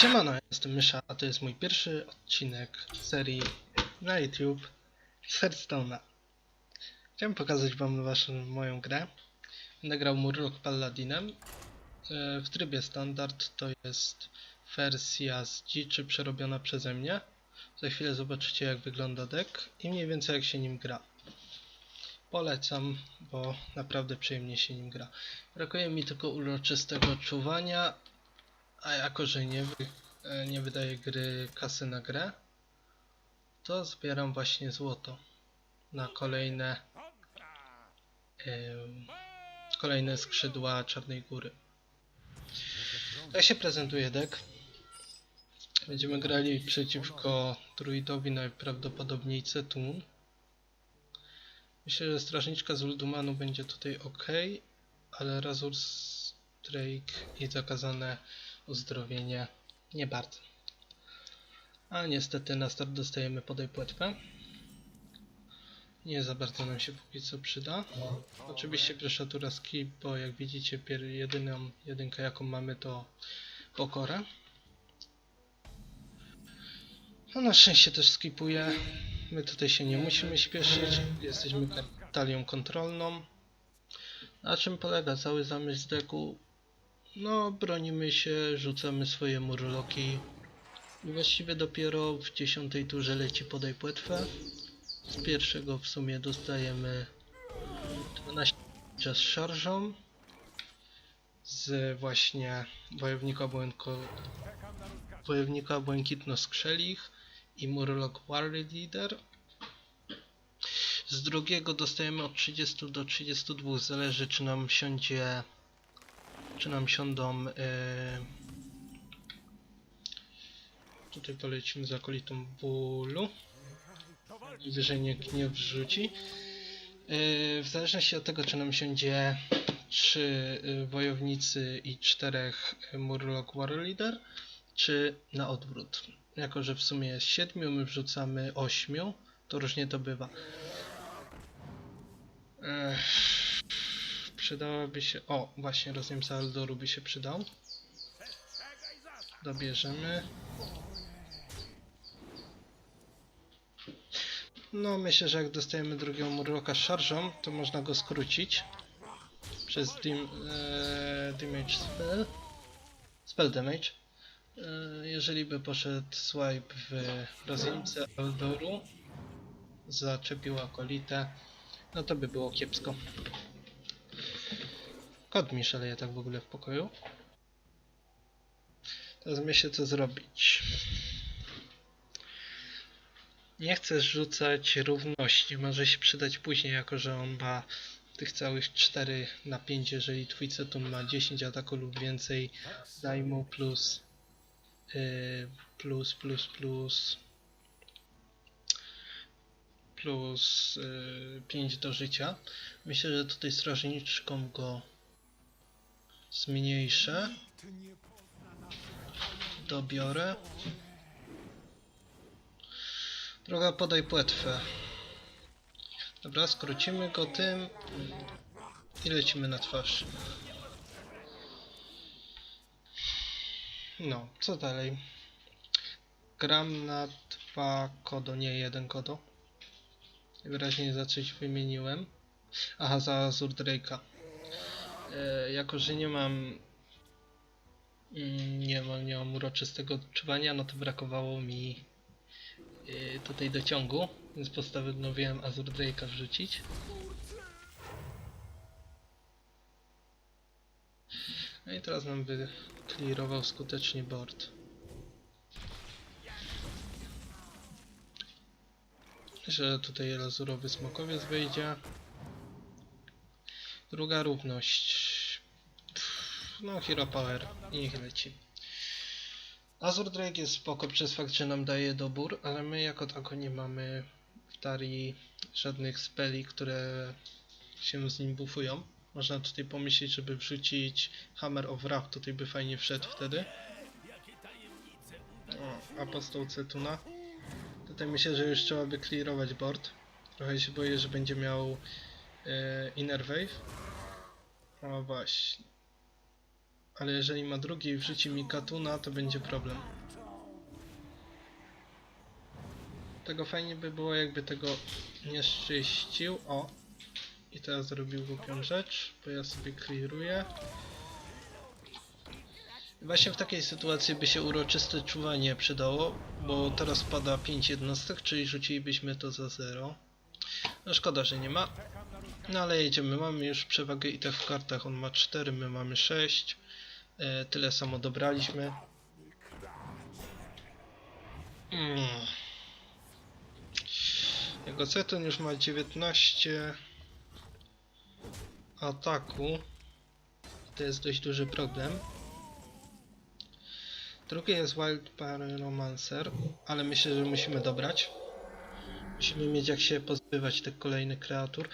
Siemano, jestem Mysza, a to jest mój pierwszy odcinek serii na YouTube z Hearthstone'a. Chciałem pokazać wam waszą, moją grę. Będę grał Murloc Paladinem. E, W trybie standard to jest wersja z dziczy przerobiona przeze mnie. Za chwilę zobaczycie jak wygląda deck i mniej więcej jak się nim gra. Polecam, bo naprawdę przyjemnie się nim gra. Brakuje mi tylko uroczystego czuwania, a jako, że nie, wy, e, nie wydaję gry kasy na grę, to zbieram właśnie złoto na kolejne kolejne skrzydła Czarnej Góry. Tak się prezentuje deck. Będziemy grali przeciwko druidowi najprawdopodobniej Cetun. Myślę, że strażniczka z Uldumanu będzie tutaj ok, ale Razor Drake i zakazane uzdrowienie nie bardzo. A niestety na start dostajemy podaj płetwę. Nie za bardzo nam się póki co przyda. Oczywiście pierwsza tura skip, bo jak widzicie jedyną jedynkę jaką mamy to pokora. No na szczęście też skipuje. My tutaj się nie musimy śpieszyć. Jesteśmy talią kontrolną. Na czym polega cały zamysł deku? No, bronimy się, rzucamy swoje murloki. I właściwie dopiero w dziesiątej turze leci podaj płetwę. Z pierwszego w sumie dostajemy 12 z szarżą. Z właśnie wojownika, błęko, wojownika błękitno-skrzelich i murlok Warrior Leader. Z drugiego dostajemy od 30 do 32, zależy czy nam siądzie czy nam siądą e, tutaj polecimy z akolitą bólu. Wyżej nie gniew wrzuci. E, w zależności od tego czy nam siądzie trzy e, wojownicy i czterech e, murloc war leader czy na odwrót. Jako że w sumie jest siedmiu my wrzucamy ośmiu to różnie to bywa. Ech. Przydałaby się. O, właśnie rozumiem, za Aldoru by się przydał. Dobierzemy. No, myślę, że jak dostajemy drugiego Murloka szarżą, to można go skrócić. Przez dim, e, damage spell. Spell damage. E, jeżeli by poszedł swipe w rozimce Aldoru, zaczepił akolitę, no to by było kiepsko. Kot mi szaleje tak w ogóle w pokoju. Teraz myślę co zrobić. Nie chcę rzucać równości, może się przydać później, jako że on ma tych całych 4 na 5, jeżeli twój cetun ma 10 ataku lub więcej, daj mu plus yy, plus plus plus plus yy, 5 do życia. Myślę, że tutaj strażniczką go zmniejszę. Dobiorę. Droga, podaj płetwę. Dobra, skrócimy go tym i lecimy na twarz. No, co dalej? Gram na dwa kodo, nie jeden kodo. Wyraźnie za coś wymieniłem. Aha, za Azur Drake'a. E, jako, że nie mam mm, nie mam, nie mam uroczystego odczuwania, no to brakowało mi e, tutaj dociągu, więc postanowiłem Azur Drake'a wrzucić. No i teraz nam wyklirował skutecznie board. Że tutaj lazurowy smokowiec wyjdzie. Druga równość. No, Hero Power. I niech leci. Azur Drake jest spoko przez fakt, że nam daje dobór, ale my jako tako nie mamy w Tarii żadnych speli, które się z nim buffują. Można tutaj pomyśleć, żeby wrzucić Hammer of Wrath, tutaj by fajnie wszedł wtedy. O, Apostoł Cetuna. Tutaj myślę, że już trzeba by clearować board. Trochę się boję, że będzie miał e, Inner Wave. O właśnie. Ale jeżeli ma drugi i wrzuci mi Katuna, to będzie problem. Tego fajnie by było, jakby tego nie szczyścił. O! I teraz zrobił głupią rzecz, bo ja sobie clearuję. Właśnie w takiej sytuacji by się uroczyste czuwanie przydało, bo teraz pada 5 jednostek, czyli rzucilibyśmy to za 0. No szkoda, że nie ma. No ale jedziemy, mamy już przewagę i tak w kartach, on ma 4, my mamy 6. E, tyle samo dobraliśmy. Mm. Jego Ceton już ma 19 ataku. To jest dość duży problem. Drugi jest Wild Pyromancer, ale myślę, że musimy dobrać. Musimy mieć jak się pozbywać tych kolejnych kreatur.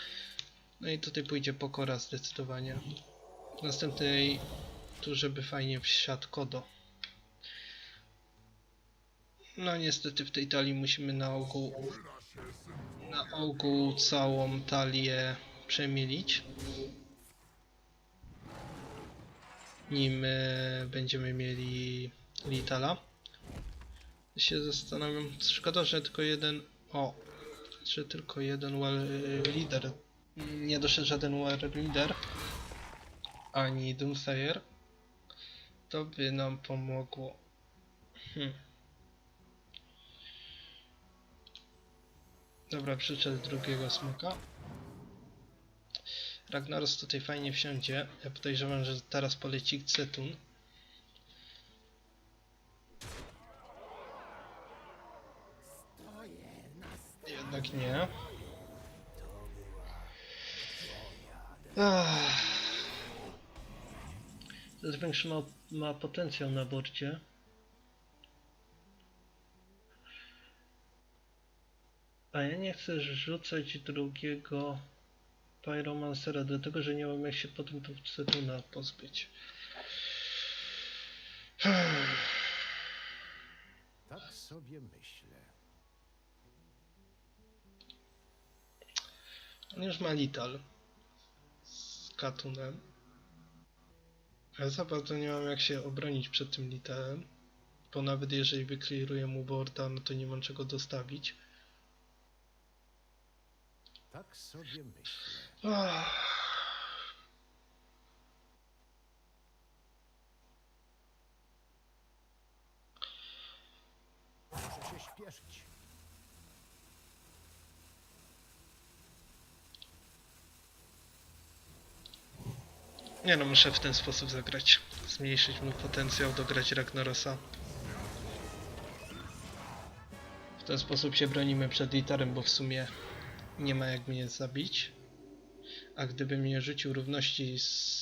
No i tutaj pójdzie pokora zdecydowanie. W następnej turze by fajnie wsiadł Kodo. No niestety w tej talii musimy na ogół na ogół całą talię przemielić. Nim e, będziemy mieli Litala. Się zastanawiam, szkoda, że tylko jeden. O, że tylko jeden war leader. Nie doszedł żaden war leader. Ani Doomsayer. To by nam pomogło. Hm. Dobra, przyczep drugiego smoka. Ragnaros tutaj fajnie wsiądzie. Ja podejrzewam, że teraz poleci Cetun. Jednak nie. To jest większy ma, ma potencjał na borcie. A ja nie chcę rzucać drugiego Pyromancera, dlatego że nie mam jak się potem tu Cetuna pozbyć. Tak sobie myślę. On już ma Lital Katunem. Ja za bardzo nie mam jak się obronić przed tym Litalem. Bo nawet jeżeli wykliruję mu boarda, no to nie mam czego dostawić. Tak sobie myślę. Ach. Muszę się śpieszyć. Nie no, muszę w ten sposób zagrać. Zmniejszyć mu potencjał, dograć Ragnarosa. W ten sposób się bronimy przed Litarem, bo w sumie nie ma jak mnie zabić. A gdyby mnie rzucił równości,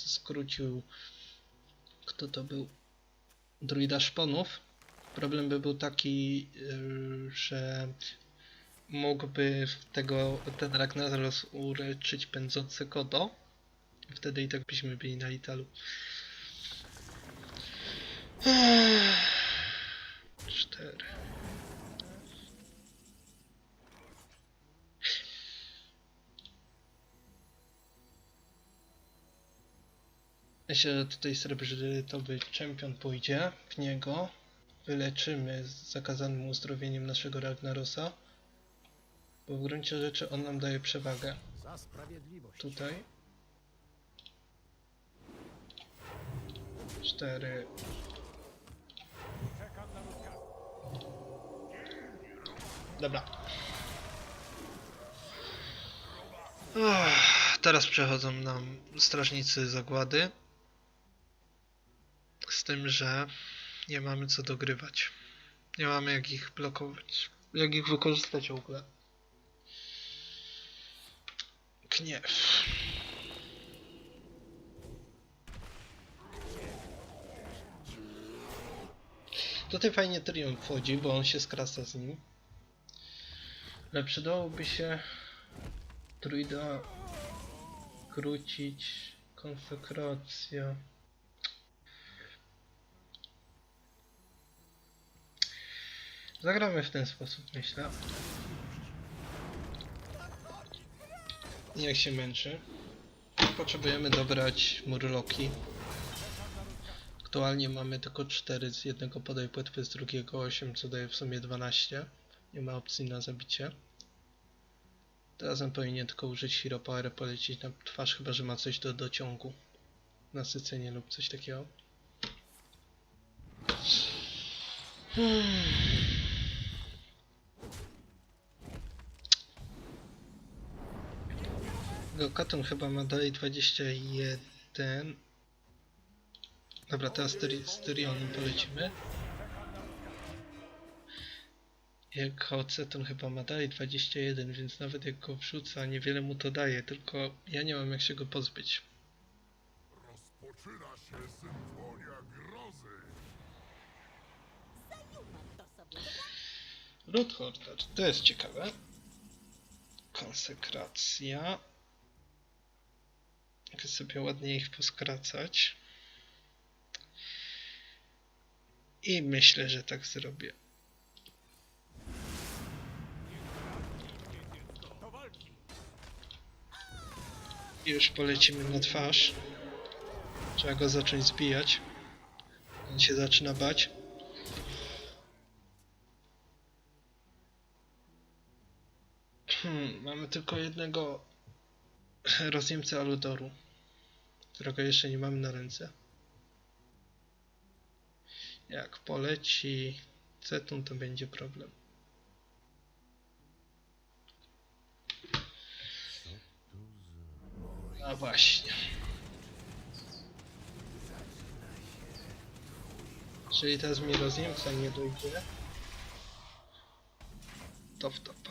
skrócił... Kto to był? Druida Szponów. Problem by był taki, yy, że mógłby tego, ten Ragnaros uleczyć pędzące kodo. Wtedy i tak byśmy byli na Italu. Cztery. Myślę, że tutaj srebrzytowy czempion pójdzie w niego. Wyleczymy z zakazanym uzdrowieniem naszego Ragnarosa. Bo w gruncie rzeczy on nam daje przewagę. Tutaj. Cztery. Dobra. Uff, teraz przechodzą nam strażnicy zagłady. Z tym, że nie mamy co dogrywać. Nie mamy jak ich blokować. Jak ich wykorzystać w ogóle. Gniew. Tutaj fajnie Triumf wchodzi, bo on się skraca z nim. Ale przydałoby się druida krócić konsekracja. Zagramy w ten sposób, myślę. Niech się męczy. Potrzebujemy dobrać murloki. Aktualnie mamy tylko 4 z jednego podaj płetwy, z drugiego 8, co daje w sumie 12. Nie ma opcji na zabicie. On powinien tylko użyć Hero Power, polecieć na twarz, chyba że ma coś do dociągu. Nasycenie lub coś takiego. Hmm. Gokaton chyba ma dalej 21. Dobra, teraz Styri- Styrionem polecimy. Jak Oceton chyba ma dalej 21, więc nawet jak go wrzuca, niewiele mu to daje, tylko ja nie mam jak się go pozbyć. Rozpoczyna się symfonia grozy. Hoarder, to jest ciekawe. Konsekracja. Mogę sobie ładnie ich poskracać. I myślę, że tak zrobię. I już polecimy na twarz. Trzeba go zacząć zbijać. On się zaczyna bać. Hmm, mamy tylko jednego rozjemcę Aludoru, którego jeszcze nie mamy na ręce. Jak poleci Cetun, to będzie problem. A właśnie. Czyli teraz mi rozjemca nie dojdzie. To w topa.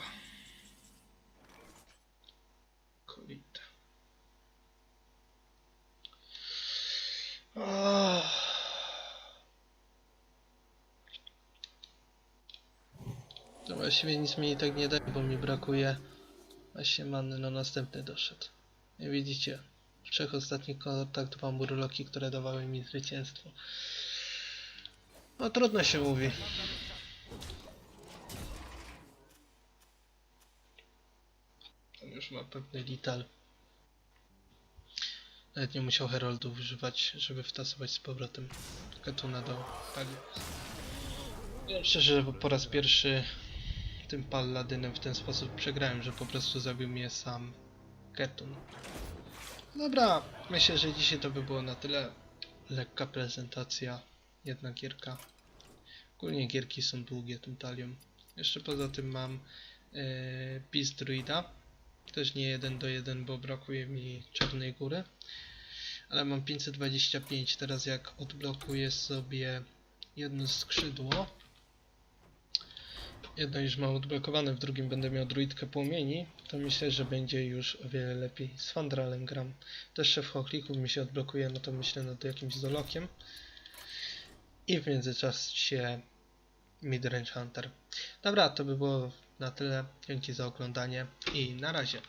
Właściwie nic mi tak nie daje, bo mi brakuje właśnie many, no następny doszedł. Nie widzicie? W trzech ostatnich kontaktów mam urloki, które dawały mi zwycięstwo. No trudno się mówi. On już ma pewny lital. Nawet nie musiał heroldów używać, żeby wtasować z powrotem Katuna do Pali. Powiem szczerze, że po raz pierwszy tym Palladynem w ten sposób przegrałem, że po prostu zabił mnie sam Ketun. Dobra, myślę, że dzisiaj to by było na tyle. Lekka prezentacja, jedna gierka. Ogólnie gierki są długie tą talią. Jeszcze poza tym mam yy, Beast Druida. Też nie jeden do jeden, bo brakuje mi Czarnej Góry. Ale mam 525. Teraz jak odblokuję sobie jedno skrzydło. Jedno już mam odblokowane, w drugim będę miał druidkę płomieni, to myślę, że będzie już o wiele lepiej. Z Fandralem gram. Też szef Hochlików mi się odblokuje, no to myślę nad jakimś Zolokiem. I w międzyczasie Midrange Hunter. Dobra, to by było na tyle. Dzięki za oglądanie i na razie.